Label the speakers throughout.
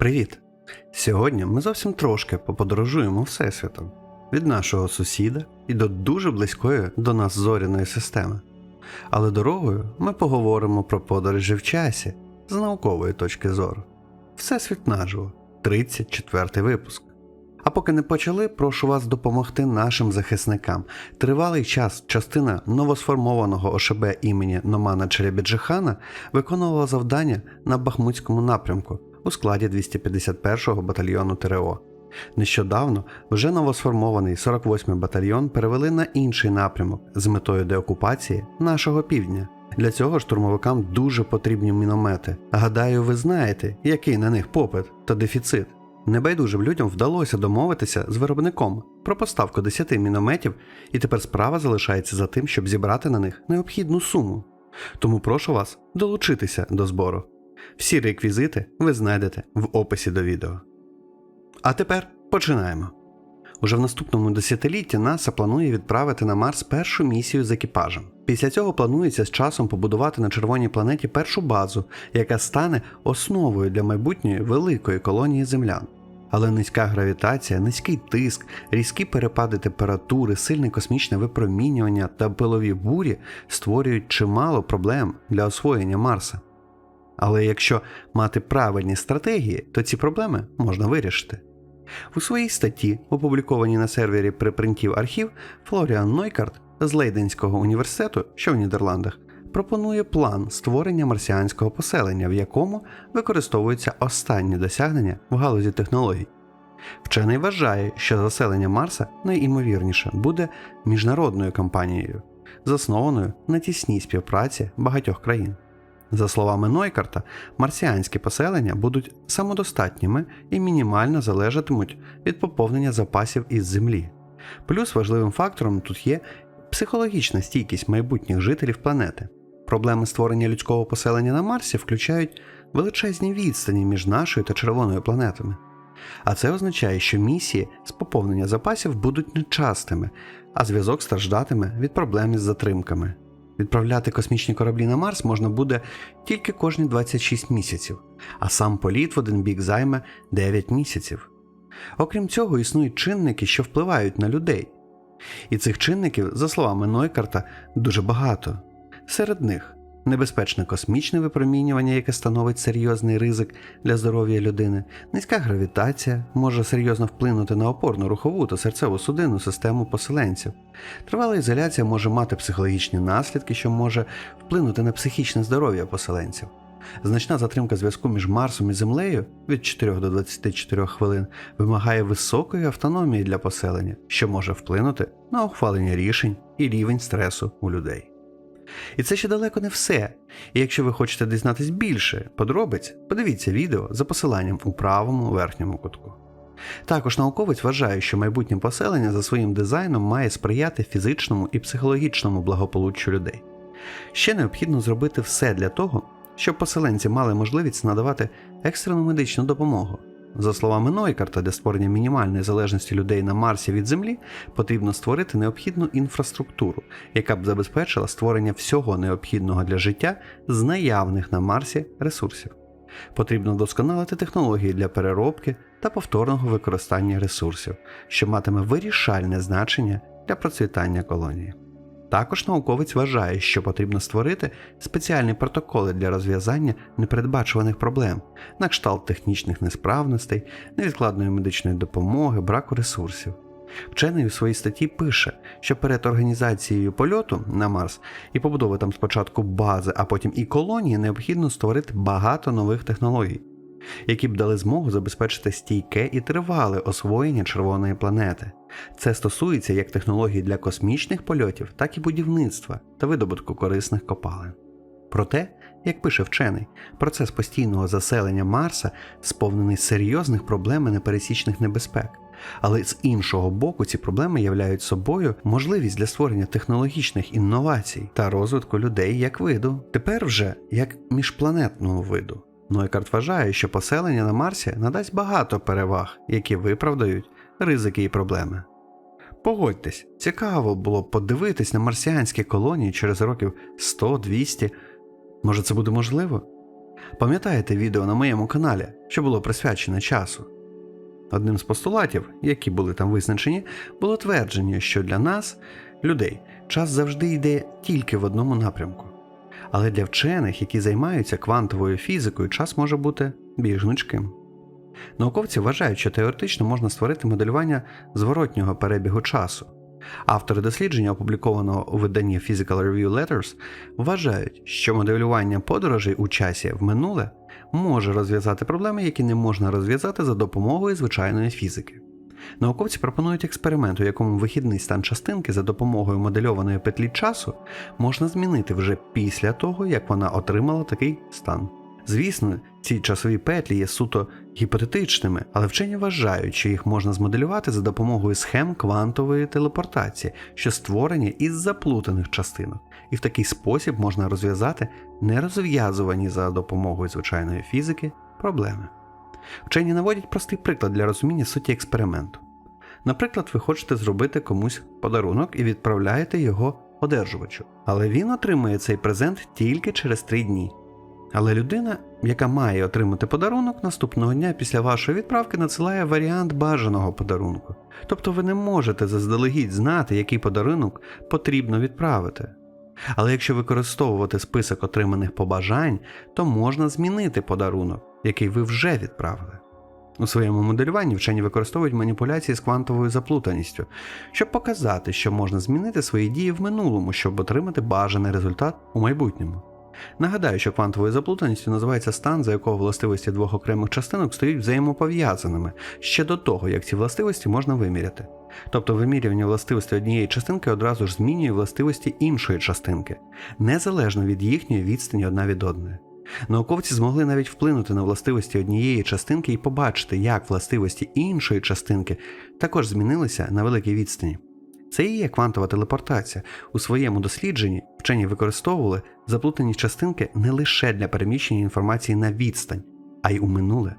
Speaker 1: Привіт! Сьогодні ми зовсім трошки поподорожуємо Всесвітом від нашого сусіда і до дуже близької до нас зоряної системи. Але дорогою ми поговоримо про подорожі в часі з наукової точки зору. Всесвіт наживо, 34 випуск. А поки не почали, прошу вас допомогти нашим захисникам. Тривалий час частина новосформованого ОШБ імені Номана Черебіджихана виконувала завдання на Бахмутському напрямку у складі 251-го батальйону ТРО. Нещодавно вже новосформований 48-й батальйон перевели на інший напрямок з метою деокупації нашого півдня. Для цього штурмовикам дуже потрібні міномети. Гадаю, ви знаєте, який на них попит та дефіцит. Небайдужим людям вдалося домовитися з виробником про поставку 10 мінометів, і тепер справа залишається за тим, щоб зібрати на них необхідну суму. Тому прошу вас долучитися до збору. Всі реквізити ви знайдете в описі до відео. А тепер починаємо. Уже в наступному десятилітті НАСА планує відправити на Марс першу місію з екіпажем. Після цього планується з часом побудувати на червоній планеті першу базу, яка стане основою для майбутньої великої колонії землян. Але низька гравітація, низький тиск, різкі перепади температури, сильне космічне випромінювання та пилові бурі створюють чимало проблем для освоєння Марса. Але якщо мати правильні стратегії, то ці проблеми можна вирішити. У своїй статті, опублікованій на сервері припринтів архів, Флоріан Нойкарт з Лейденського університету, що в Нідерландах, пропонує план створення марсіанського поселення, в якому використовуються останні досягнення в галузі технологій. Вчений вважає, що заселення Марса найімовірніше буде міжнародною кампанією, заснованою на тісній співпраці багатьох країн. За словами Нойкарта, марсіанські поселення будуть самодостатніми і мінімально залежатимуть від поповнення запасів із землі. Плюс важливим фактором тут є психологічна стійкість майбутніх жителів планети. Проблеми створення людського поселення на Марсі включають величезні відстані між нашою та червоною планетами. А це означає, що місії з поповнення запасів будуть нечастими, а зв'язок страждатиме від проблем із затримками. Відправляти космічні кораблі на Марс можна буде тільки кожні 26 місяців, а сам політ в один бік займе 9 місяців. Окрім цього, існують чинники, що впливають на людей. І цих чинників, за словами Нойкарта, дуже багато. Серед них небезпечне космічне випромінювання, яке становить серйозний ризик для здоров'я людини, низька гравітація може серйозно вплинути на опорну рухову та серцево-судинну систему поселенців. Тривала ізоляція може мати психологічні наслідки, що може вплинути на психічне здоров'я поселенців. Значна затримка зв'язку між Марсом і Землею від 4 до 24 хвилин вимагає високої автономії для поселення, що може вплинути на ухвалення рішень і рівень стресу у людей. І це ще далеко не все. І якщо ви хочете дізнатись більше подробиць, подивіться відео за посиланням у правому верхньому кутку. Також науковець вважає, що майбутнє поселення за своїм дизайном має сприяти фізичному і психологічному благополуччю людей. Ще необхідно зробити все для того, щоб поселенці мали можливість надавати екстрену медичну допомогу. За словами Нойкарта, для створення мінімальної залежності людей на Марсі від Землі потрібно створити необхідну інфраструктуру, яка б забезпечила створення всього необхідного для життя з наявних на Марсі ресурсів. Потрібно вдосконалити технології для переробки та повторного використання ресурсів, що матиме вирішальне значення для процвітання колонії. Також науковець вважає, що потрібно створити спеціальні протоколи для розв'язання непередбачуваних проблем, на кшталт технічних несправностей, невідкладної медичної допомоги, браку ресурсів. Вчений у своїй статті пише, що перед організацією польоту на Марс і побудови там спочатку бази, а потім і колонії необхідно створити багато нових технологій, які б дали змогу забезпечити стійке і тривале освоєння червоної планети. Це стосується як технологій для космічних польотів, так і будівництва та видобутку корисних копалин. Проте, як пише вчений, процес постійного заселення Марса сповнений серйозних проблем і непересічних небезпек. Але з іншого боку, ці проблеми являють собою можливість для створення технологічних інновацій та розвитку людей як виду, тепер вже як міжпланетного виду. Нойкарт вважає, що поселення на Марсі надасть багато переваг, які виправдають ризики і проблеми. Погодьтесь, цікаво було б подивитись на марсіанські колонії через років 100-200. Може, це буде можливо? Пам'ятаєте відео на моєму каналі, що було присвячене часу? Одним з постулатів, які були там визначені, було твердження, що для нас, людей, час завжди йде тільки в одному напрямку. Але для вчених, які займаються квантовою фізикою, час може бути більш гнучким. Науковці вважають, що теоретично можна створити моделювання зворотнього перебігу часу. Автори дослідження, опублікованого у виданні Physical Review Letters, вважають, що моделювання подорожей у часі в минуле може розв'язати проблеми, які не можна розв'язати за допомогою звичайної фізики. Науковці пропонують експеримент, у якому вихідний стан частинки за допомогою модельованої петлі часу можна змінити вже після того, як вона отримала такий стан. Звісно, ці часові петлі є суто гіпотетичними, але вчені вважають, що їх можна змоделювати за допомогою схем квантової телепортації, що створені із заплутаних частинок, і в такий спосіб можна розв'язати нерозв'язувані за допомогою звичайної фізики проблеми. Вчені наводять простий приклад для розуміння суті експерименту. Наприклад, ви хочете зробити комусь подарунок і відправляєте його одержувачу, але він отримує цей презент тільки через три дні. Але людина, яка має отримати подарунок, наступного дня після вашої відправки надсилає варіант бажаного подарунку. Тобто ви не можете заздалегідь знати, який подарунок потрібно відправити. Але якщо використовувати список отриманих побажань, то можна змінити подарунок, який ви вже відправили. У своєму моделюванні вчені використовують маніпуляції з квантовою заплутаністю, щоб показати, що можна змінити свої дії в минулому, щоб отримати бажаний результат у майбутньому. Нагадаю, що квантовою заплутаністю називається стан, за якого властивості двох окремих частинок стають взаємопов'язаними ще до того, як ці властивості можна виміряти. Тобто вимірювання властивості однієї частинки одразу ж змінює властивості іншої частинки, незалежно від їхньої відстані одна від одної. Науковці змогли навіть вплинути на властивості однієї частинки і побачити, як властивості іншої частинки також змінилися на великій відстані. Це і є квантова телепортація. У своєму дослідженні вчені використовували заплутані частинки не лише для переміщення інформації на відстань, а й у минуле.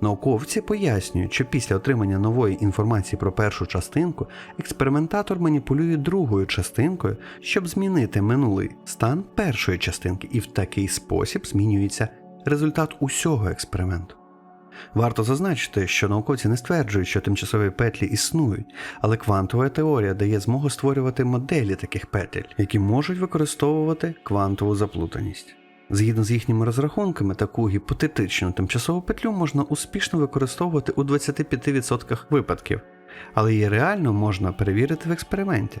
Speaker 1: Науковці пояснюють, що після отримання нової інформації про першу частинку експериментатор маніпулює другою частинкою, щоб змінити минулий стан першої частинки, і в такий спосіб змінюється результат усього експерименту. Варто зазначити, що науковці не стверджують, що тимчасові петлі існують, але квантова теорія дає змогу створювати моделі таких петель, які можуть використовувати квантову заплутаність. Згідно з їхніми розрахунками, таку гіпотетичну тимчасову петлю можна успішно використовувати у 25% випадків, але її реально можна перевірити в експерименті.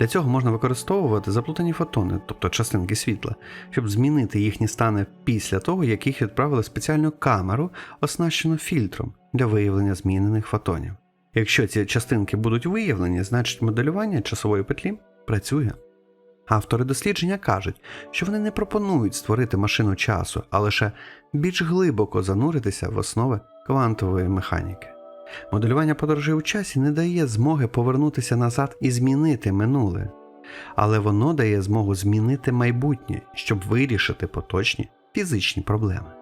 Speaker 1: Для цього можна використовувати заплутані фотони, тобто частинки світла, щоб змінити їхні стани після того, як їх відправили спеціальну камеру, оснащену фільтром для виявлення змінених фотонів. Якщо ці частинки будуть виявлені, значить моделювання часової петлі працює. Автори дослідження кажуть, що вони не пропонують створити машину часу, а лише більш глибоко зануритися в основи квантової механіки. Моделювання подорожей у часі не дає змоги повернутися назад і змінити минуле, але воно дає змогу змінити майбутнє, щоб вирішити поточні фізичні проблеми.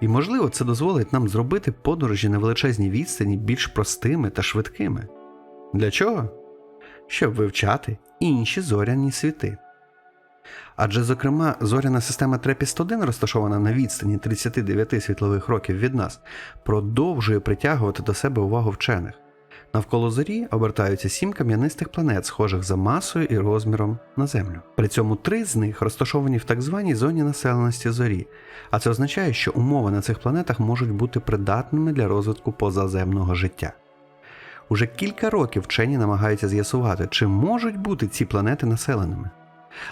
Speaker 1: І, можливо, це дозволить нам зробити подорожі на величезній відстані більш простими та швидкими. Для чого? Щоб вивчати інші зоряні світи. Адже, зокрема, зоряна система Трепіст-1, розташована на відстані 39 світлових років від нас, продовжує притягувати до себе увагу вчених. Навколо зорі обертаються сім кам'янистих планет, схожих за масою і розміром на Землю. При цьому три з них розташовані в так званій зоні населеності зорі, а це означає, що умови на цих планетах можуть бути придатними для розвитку позаземного життя. Уже кілька років вчені намагаються з'ясувати, чи можуть бути ці планети населеними.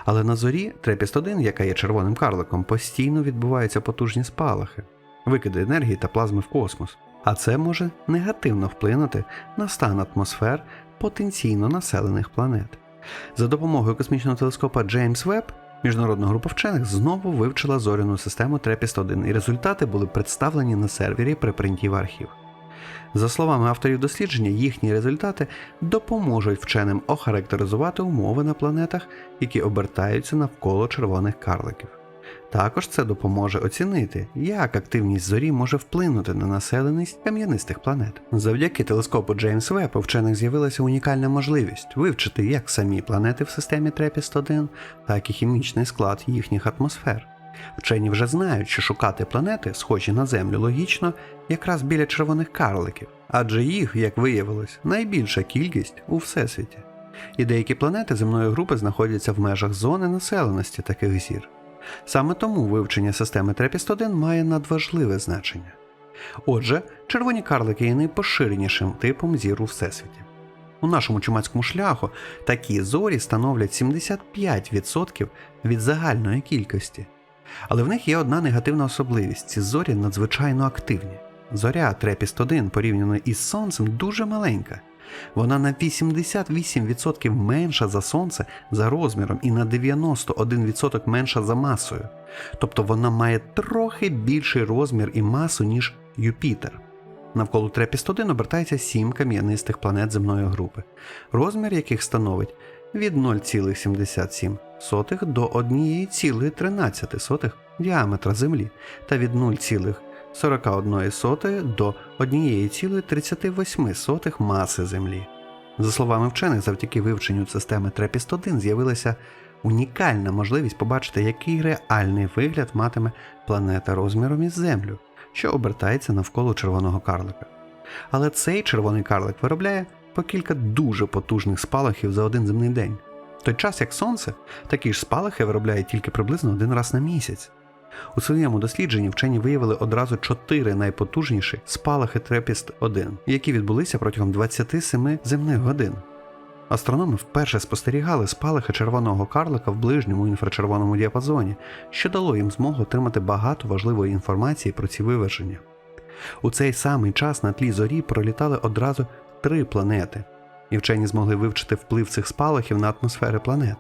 Speaker 1: Але на зорі Трепіст-1, яка є червоним карликом, постійно відбуваються потужні спалахи, викиди енергії та плазми в космос. А це може негативно вплинути на стан атмосфер потенційно населених планет. За допомогою космічного телескопа Джеймс Веб міжнародна група вчених знову вивчила зоряну систему Трепіст-1, і результати були представлені на сервері припринтів архів. За словами авторів дослідження, їхні результати допоможуть вченим охарактеризувати умови на планетах, які обертаються навколо червоних карликів. Також це допоможе оцінити, як активність зорі може вплинути на населеність кам'янистих планет. Завдяки телескопу Джеймс Веб у вчених з'явилася унікальна можливість вивчити як самі планети в системі Трепіст-1, так і хімічний склад їхніх атмосфер. Вчені вже знають, що шукати планети, схожі на Землю, логічно якраз біля червоних карликів, адже їх, як виявилось, найбільша кількість у всесвіті. І деякі планети земної групи знаходяться в межах зони населеності таких зір. Саме тому вивчення системи Трепіст-1 має надважливе значення. Отже, червоні карлики є найпоширенішим типом зір у всесвіті. У нашому чумацькому шляху такі зорі становлять 75% від загальної кількості. Але в них є одна негативна особливість: ці зорі надзвичайно активні. Зоря Трепіст-1 порівняно із Сонцем дуже маленька. Вона на 88% менша за Сонце за розміром і на 91% менша за масою. Тобто вона має трохи більший розмір і масу, ніж Юпітер. Навколо Трепіст-1 обертається сім кам'янистих планет земної групи, розмір яких становить від 0,77 до 1,13 діаметра Землі та від 0,41 до 1,38 маси Землі. За словами вчених, завдяки вивченню системи Трепіст-1 з'явилася унікальна можливість побачити, який реальний вигляд матиме планета розміром із Землю, що обертається навколо червоного карлика. Але цей червоний карлик виробляє по кілька дуже потужних спалахів за один земний день. В той час як Сонце, такі ж спалахи виробляє тільки приблизно один раз на місяць. У своєму дослідженні вчені виявили одразу чотири найпотужніші спалахи Трепіст-1, які відбулися протягом 27 земних годин. Астрономи вперше спостерігали спалахи червоного карлика в ближньому інфрачервоному діапазоні, що дало їм змогу отримати багато важливої інформації про ці виверження. У цей самий час на тлі зорі пролітали одразу три планети, і вчені змогли вивчити вплив цих спалахів на атмосфери планет.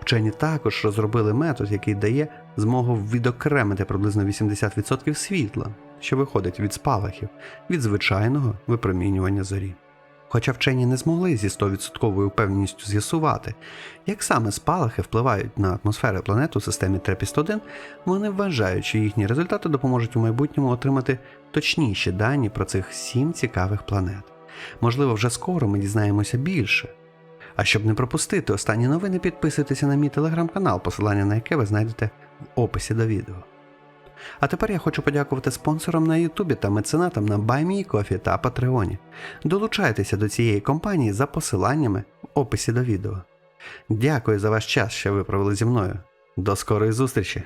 Speaker 1: Вчені також розробили метод, який дає змогу відокремити приблизно 80% світла, що виходить від спалахів, від звичайного випромінювання зорі. Хоча вчені не змогли зі 100% упевненістю з'ясувати, як саме спалахи впливають на атмосфери планет у системі Трепіст-1, вони вважають, що їхні результати допоможуть у майбутньому отримати точніші дані про цих сім цікавих планет. Можливо, вже скоро ми дізнаємося більше. А щоб не пропустити останні новини, підписуйтеся на мій телеграм-канал, посилання на яке ви знайдете в описі до відео. А тепер я хочу подякувати спонсорам на Ютубі та меценатам на BuyMeCoffee та Патреоні. Долучайтеся до цієї компанії за посиланнями в описі до відео. Дякую за ваш час, що ви провели зі мною. До скорої зустрічі!